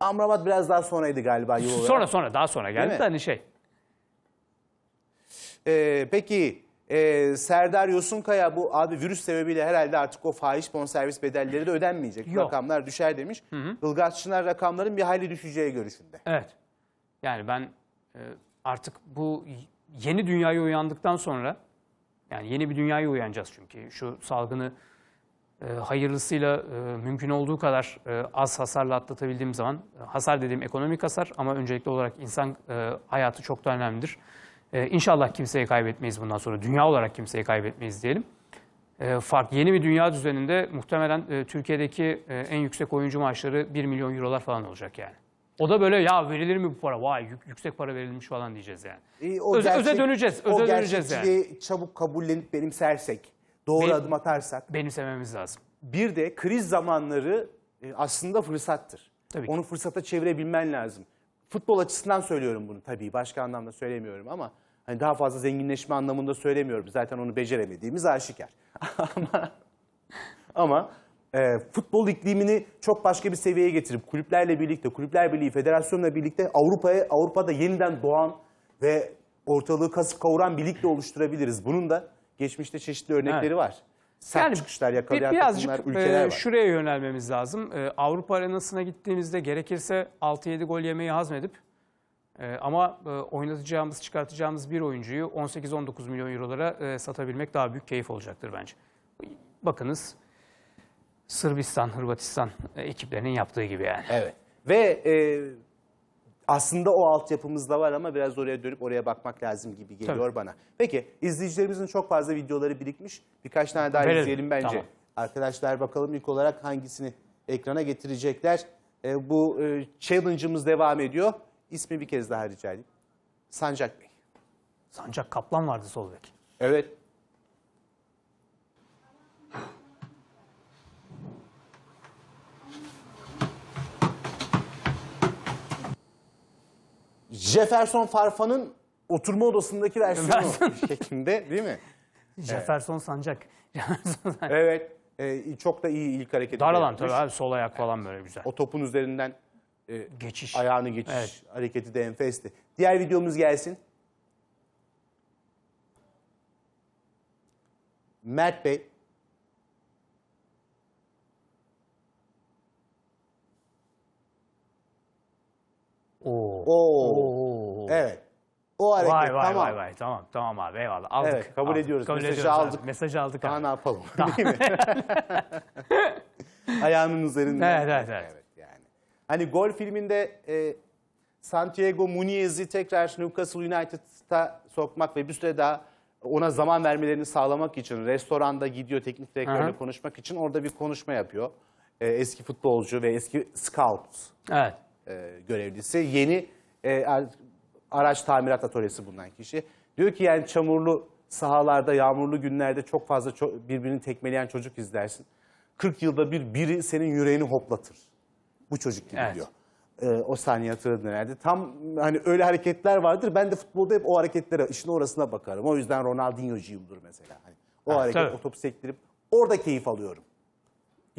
Amrabat biraz daha sonraydı galiba olarak. Sonra sonra daha sonra geldi de hani şey. Ee, peki e, Serdar Yosunkaya bu abi virüs sebebiyle herhalde artık o fahiş bonservis bedelleri de ödenmeyecek. Yok. Rakamlar düşer demiş. Ilgaz Çınar rakamların bir hayli düşeceği görüşünde. Evet. Yani ben e, artık bu yeni dünyaya uyandıktan sonra yani yeni bir dünyaya uyanacağız çünkü şu salgını hayırlısıyla e, mümkün olduğu kadar e, az hasarla atlatabildiğim zaman e, hasar dediğim ekonomik hasar ama öncelikli olarak insan hayatı çok da önemlidir. İnşallah kimseyi kaybetmeyiz bundan sonra. Dünya olarak kimseyi kaybetmeyiz diyelim. Fark yeni bir dünya düzeninde muhtemelen Türkiye'deki en yüksek oyuncu maaşları 1 milyon eurolar falan olacak yani. O da böyle ya verilir mi bu para? Vay yük- yüksek para verilmiş falan diyeceğiz yani. E, o Öze- öze gerçek- döneceğiz, o öze döneceğiz yani. çabuk kabullenip benimsersek, doğru Benim- adım atarsak. Benimsememiz lazım. Bir de kriz zamanları e, aslında fırsattır. Tabii ki. Onu fırsata çevirebilmen lazım. Futbol açısından söylüyorum bunu tabii. Başka anlamda söylemiyorum ama hani daha fazla zenginleşme anlamında söylemiyorum. Zaten onu beceremediğimiz aşikar. ama ama e, futbol iklimini çok başka bir seviyeye getirip kulüplerle birlikte, kulüpler birliği, federasyonla birlikte Avrupa'ya Avrupa'da yeniden doğan ve ortalığı kasıp kavuran bir lig de oluşturabiliriz. Bunun da geçmişte çeşitli örnekleri Evet. var. Sert Yani çıkışlar yakalayan birazcık takımlar, ülkeler e, var. şuraya yönelmemiz lazım. E, Avrupa arenasına gittiğimizde gerekirse 6-7 gol yemeyi hazmedip e, ama e, oynatacağımız, çıkartacağımız bir oyuncuyu 18-19 milyon eurolara e, satabilmek daha büyük keyif olacaktır bence. Bakınız Sırbistan, Hırvatistan e, ekiplerinin yaptığı gibi yani. Evet. Ve e, aslında o altyapımız da var ama biraz oraya dönüp oraya bakmak lazım gibi geliyor Tabii. bana. Peki izleyicilerimizin çok fazla videoları birikmiş. Birkaç tane daha Verelim. izleyelim bence. Tamam. Arkadaşlar bakalım ilk olarak hangisini ekrana getirecekler. E, bu e, challenge'ımız devam ediyor. İsmi bir kez daha rica edeyim. Sancak Bey. Sancak Kaplan vardı sol bek. Evet. Jefferson Farfa'nın oturma odasındaki versiyonu şeklinde değil mi? Jefferson Sancak. Jefferson Sancak. Evet. E, çok da iyi ilk hareketi. Dar alan yapmış. tabii abi sol ayak falan böyle güzel. O topun üzerinden Geçiş. ayağını geçiş Evet. hareketi de enfesti. Diğer videomuz gelsin. Mert Bey. Oo. Oo. Evet. O hareket Vay vay tamam. vay vay tamam tamam abi eyvallah aldık. Evet, kabul aldık, ediyoruz. Kabul Mesajı ediyoruz abi. aldık. Mesajı aldık Daha abi. ne yapalım? Değil mi? Ayağının üzerinde. Evet, evet, evet. yani. Hani gol filminde e, Santiago Muniez'i tekrar Newcastle United'a sokmak ve bir süre daha ona zaman vermelerini sağlamak için restoranda gidiyor teknik direktörle Aha. konuşmak için orada bir konuşma yapıyor. E, eski futbolcu ve eski scout Evet. E, görevlisi. Yeni e, ar- araç tamirat atölyesi bulunan kişi. Diyor ki yani çamurlu sahalarda, yağmurlu günlerde çok fazla ço- birbirini tekmeleyen çocuk izlersin. 40 yılda bir biri senin yüreğini hoplatır. Bu çocuk gibi Evet. diyor. E, o saniye hatırladın herhalde. Tam hani öyle hareketler vardır. Ben de futbolda hep o hareketlere, işin orasına bakarım. O yüzden Ronaldinho'cuyumdur mesela. Hani o Ha, hareket, tabii. o topu sektirip orada keyif alıyorum.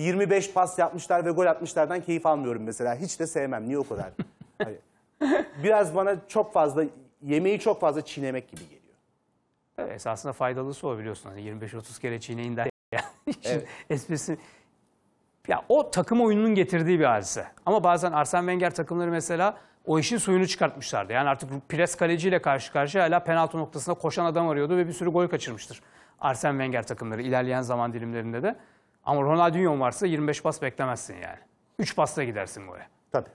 25 pas yapmışlar ve gol atmışlardan keyif almıyorum mesela. Hiç de sevmem. Niye o kadar? Hani biraz bana çok fazla, yemeği çok fazla çiğnemek gibi geliyor. Evet, esasında faydalısı o biliyorsun. Hani 25-30 kere çiğneyin der. ya. Evet. esprisi. Ya o takım oyununun getirdiği bir hadise. Ama bazen Arsene Wenger takımları mesela o işin suyunu çıkartmışlardı. Yani artık pres kaleciyle karşı karşıya hala penaltı noktasına koşan adam arıyordu ve bir sürü gol kaçırmıştır. Arsene Wenger takımları ilerleyen zaman dilimlerinde de. Ama Ronaldinho varsa 25 pas beklemezsin yani. 3 pasla gidersin gole. Tabii.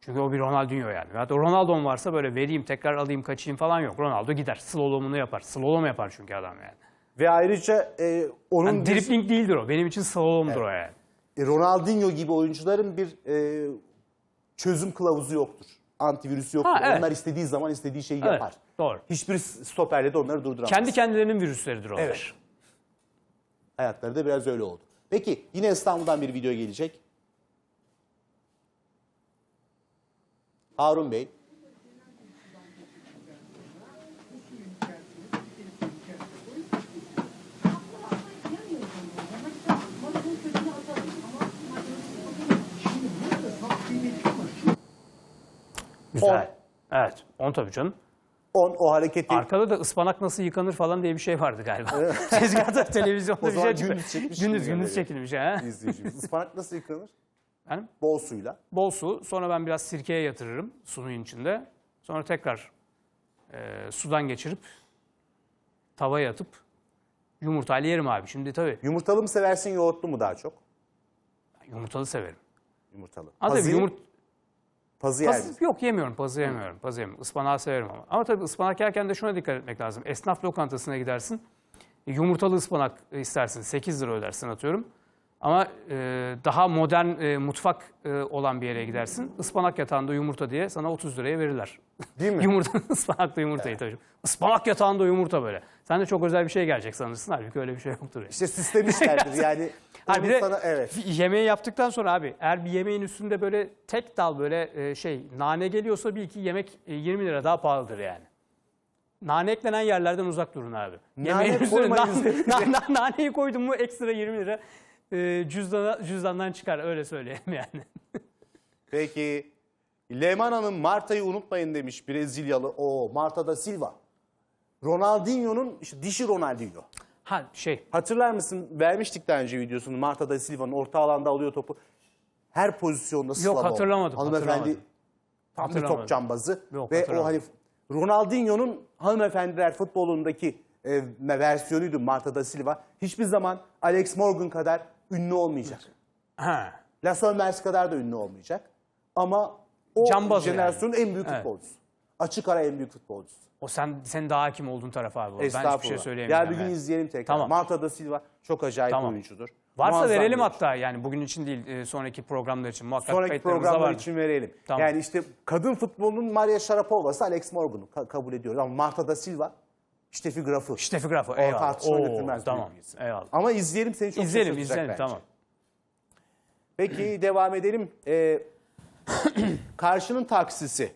Çünkü o bir Ronaldinho yani. Hatta Ronaldo'm varsa böyle vereyim tekrar alayım kaçayım falan yok. Ronaldo gider. Slalomunu yapar. Slalom yapar çünkü adam yani. Ve ayrıca e, onun Yani bir- değildir o. Benim için slalomdur o yani. e, Ronaldinho gibi oyuncuların bir e, çözüm kılavuzu yoktur. Antivirüsü yoktur. Ha, evet. Onlar istediği zaman istediği şeyi Evet, yapar. doğru. Hiçbir stoperle de onları durduramaz. Kendi kendilerinin virüsleridir onlar. Evet. Hayatları da biraz öyle oldu. Peki yine İstanbul'dan bir video gelecek. Harun Bey. Güzel. Evet. 10 tabii canım. 10 o hareketi Arkada da ıspanak nasıl yıkanır falan diye bir şey vardı galiba. Tezgahta televizyonda bir şey çıktı. gündüz çekmiş Gündüz gündüz çekilmiş ha. izleyicimiz. Ispanak nasıl yıkanır? Yani Bol suyla. bol su. Sonra ben biraz sirkeye yatırırım sunun içinde. Sonra tekrar e, sudan geçirip tavaya atıp yumurtayla yerim abi. Şimdi tabii Yumurtalı mı seversin yoğurtlu mu daha çok? yumurtalı severim. Yumurtalı. Ama tabii Pazı- yumurt, Pazı yer Pazı- misin? yok yemiyorum, pazı yemiyorum. Pazı yemiyorum. Ispanağı severim ama. Ama tabii ıspanak yerken de şuna dikkat etmek lazım. Esnaf lokantasına gidersin. Yumurtalı ıspanak istersin. 8 lira ödersin atıyorum. Ama e, daha modern e, mutfak e, olan bir yere gidersin. Ispanak yatağında yumurta diye sana 30 liraya verirler. Değil mi? Yumurta, ıspanaklı yumurtayı tabii. Ispanak yatağında yumurta böyle. Sen de çok özel bir şey gelecek sanırsın. Halbuki öyle bir şey yoktur. Yani. İşte süslemişlerdir yani. Ha bir de sana, evet. yemeği yaptıktan sonra abi eğer bir yemeğin üstünde böyle tek dal böyle e, şey nane geliyorsa bir iki yemek e, 20 lira daha pahalıdır yani. Nane eklenen yerlerden uzak durun abi. Nane koymayın üzerine. na- na- naneyi koydun mu ekstra 20 lira e, cüzdana, cüzdandan çıkar öyle söyleyeyim yani. Peki Leman Hanım Marta'yı unutmayın demiş Brezilyalı. O Marta da Silva. Ronaldinho'nun işte dişi Ronaldinho. Ha şey Hatırlar mısın? Vermiştik daha önce videosunu. Marta da Silva'nın orta alanda alıyor topu. Her pozisyonda slalomo. hatırlamadım, Hanımefendi hatırlamadım. tam bir top cambazı. Yok, Ve o hani Ronaldinho'nun hanımefendiler futbolundaki e, versiyonuydu Marta da Silva. Hiçbir zaman Alex Morgan kadar ünlü olmayacak. ha, Las Olmers kadar da ünlü olmayacak. Ama o Cambaz jenerasyonun en büyük Evet. futbolcusu. Açık ara en büyük futbolcusu. o sen sen daha hakim olduğun taraf abi. o. Ben hiçbir şey söyleyemeyeceğim. Gel bir gün yani. izleyelim tekrar. Tamam. Marta da Silva çok acayip Tamam. bir oyuncudur. Varsa Muazzam verelim oyuncu. hatta yani bugün için değil e, sonraki programlar için muhakkak Sonraki programlar vardır. için verelim. Tamam. Yani işte kadın futbolunun Maria Sharapova'sı Alex Morgan'ı ka- kabul ediyoruz. Ama Marta da Silva, Steffi Graf'ı. Steffi Graf. O Eyvallah. tartışma Oo, götürmez Tamam. büyük. Eyvallah. Ama izleyelim seni çok İzleyelim, izleyelim. bence. Tamam. Peki devam edelim. Ee, karşının taksisi.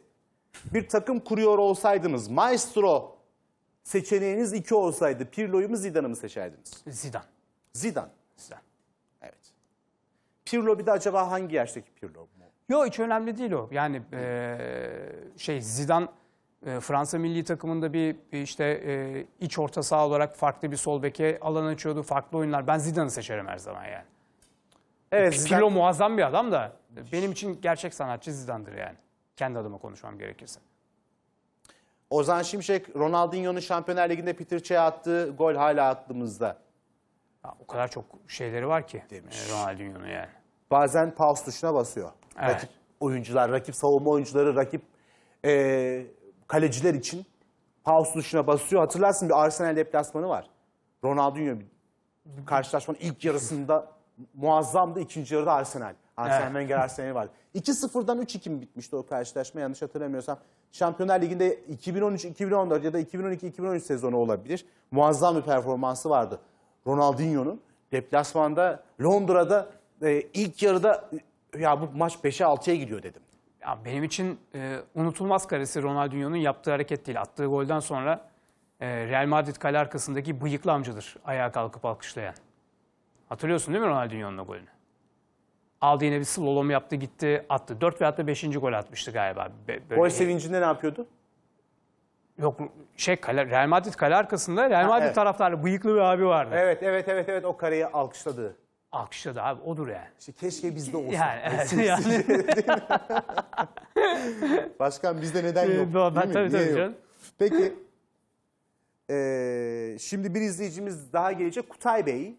Bir takım kuruyor olsaydınız, maestro seçeneğiniz iki olsaydı Pirlo'yu mu Zidane'ı mı seçerdiniz? Zidane. Zidane. Zidane. Evet. Pirlo bir de acaba hangi yaştaki Pirlo mu? Yok hiç önemli değil o. Yani eee, şey Zidane e, Fransa milli takımında bir işte e, iç orta saha olarak farklı bir sol beke alan açıyordu. Farklı oyunlar. Ben Zidane'ı seçerim her zaman yani. Evet, Pirlo muazzam bir adam da benim için gerçek sanatçı Zidane'dır yani. Kendi adıma konuşmam gerekirse. Ozan Şimşek, Ronaldinho'nun Şampiyonlar Ligi'nde Peter attığı gol hala aklımızda. Ya, o kadar çok şeyleri var ki Demiş. e, Ronaldinho'nun yani. Bazen pause tuşuna basıyor. Evet. Rakip oyuncular, rakip savunma oyuncuları, rakip eee, kaleciler için pause tuşuna basıyor. Hatırlarsın bir Arsenal deplasmanı var. Ronaldinho karşılaşmanın ilk yarısında muazzamdı. ikinci yarıda Arsenal. Arsene Evet. Wenger Arsenal var. 2-0'dan 3-2 mi bitmişti o karşılaşma yanlış hatırlamıyorsam. Şampiyonlar Ligi'nde 2013-2014 ya da 2012-2013 sezonu olabilir. Muazzam bir performansı vardı. Ronaldinho'nun deplasmanda Londra'da e, ilk yarıda ya bu maç 5'e 6'ya gidiyor dedim. Ya benim için e, unutulmaz karesi Ronaldinho'nun yaptığı hareket değil. Attığı golden sonra e, Real Madrid kale arkasındaki bıyıklı amcadır ayağa kalkıp alkışlayan. Hatırlıyorsun değil mi Ronaldinho'nun o golünü? Aldı yine bir slalom yaptı gitti attı. 4 veyahut da 5. gol atmıştı galiba. Be- böyle- Gol sevincinde ne yapıyordu? Yok şey kale, Real Madrid kale arkasında Real Madrid evet. taraftarı bıyıklı bir abi vardı. Evet evet evet evet o kareyi alkışladı. Alkışladı abi odur yani. İşte keşke bizde olsa. Yani, evet, yani. Başkan bizde neden Ee, yok? ben- değil mi? tabii, tabii yok? Peki. eee, şimdi bir izleyicimiz daha gelecek. Kutay Bey.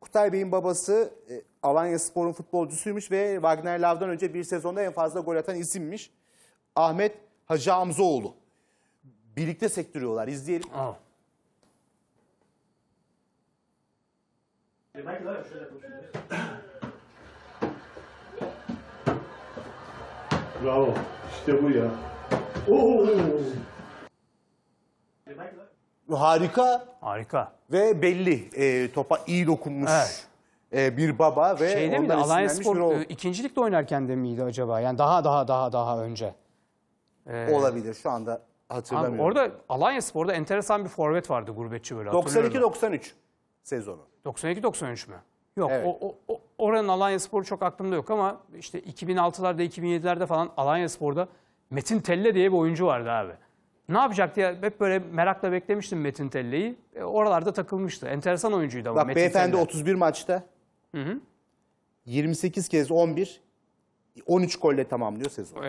Kutay Bey'in babası e, Alanya Spor'un futbolcusuymuş ve Wagner Lav'dan önce bir sezonda en fazla gol atan isimmiş. Ahmet Hacı Hamzoğlu. Birlikte sektiriyorlar. İzleyelim. Aa. Bravo. İşte bu ya. Oo. Harika Harika. ve belli. E, topa iyi dokunmuş Evet. e, bir baba ve Şeyde miydi? ondan Alanya esinlenmiş Spor bir oğul. e, ikincilikte oynarken de miydi acaba? Yani daha daha daha daha önce. olabilir. Şu anda Abi hatırlamıyorum. orada Alanya Spor'da enteresan bir forvet vardı gurbetçi böyle. hatırlıyorum. 92-93 sezonu. 92-93 mü? Yok Evet. o, o, o- oranın Alanya Sporu çok aklımda yok ama işte 2006'larda 2007'lerde falan Alanya Spor'da Metin Telle diye bir oyuncu vardı abi. Ne yapacak diye hep böyle merakla beklemiştim Metin Telle'yi. E, oralarda takılmıştı. Enteresan oyuncuydu ama Bak Metin beyefendi Telle. 31 maçta 28 kez 11 13 golle tamamlıyor sezon.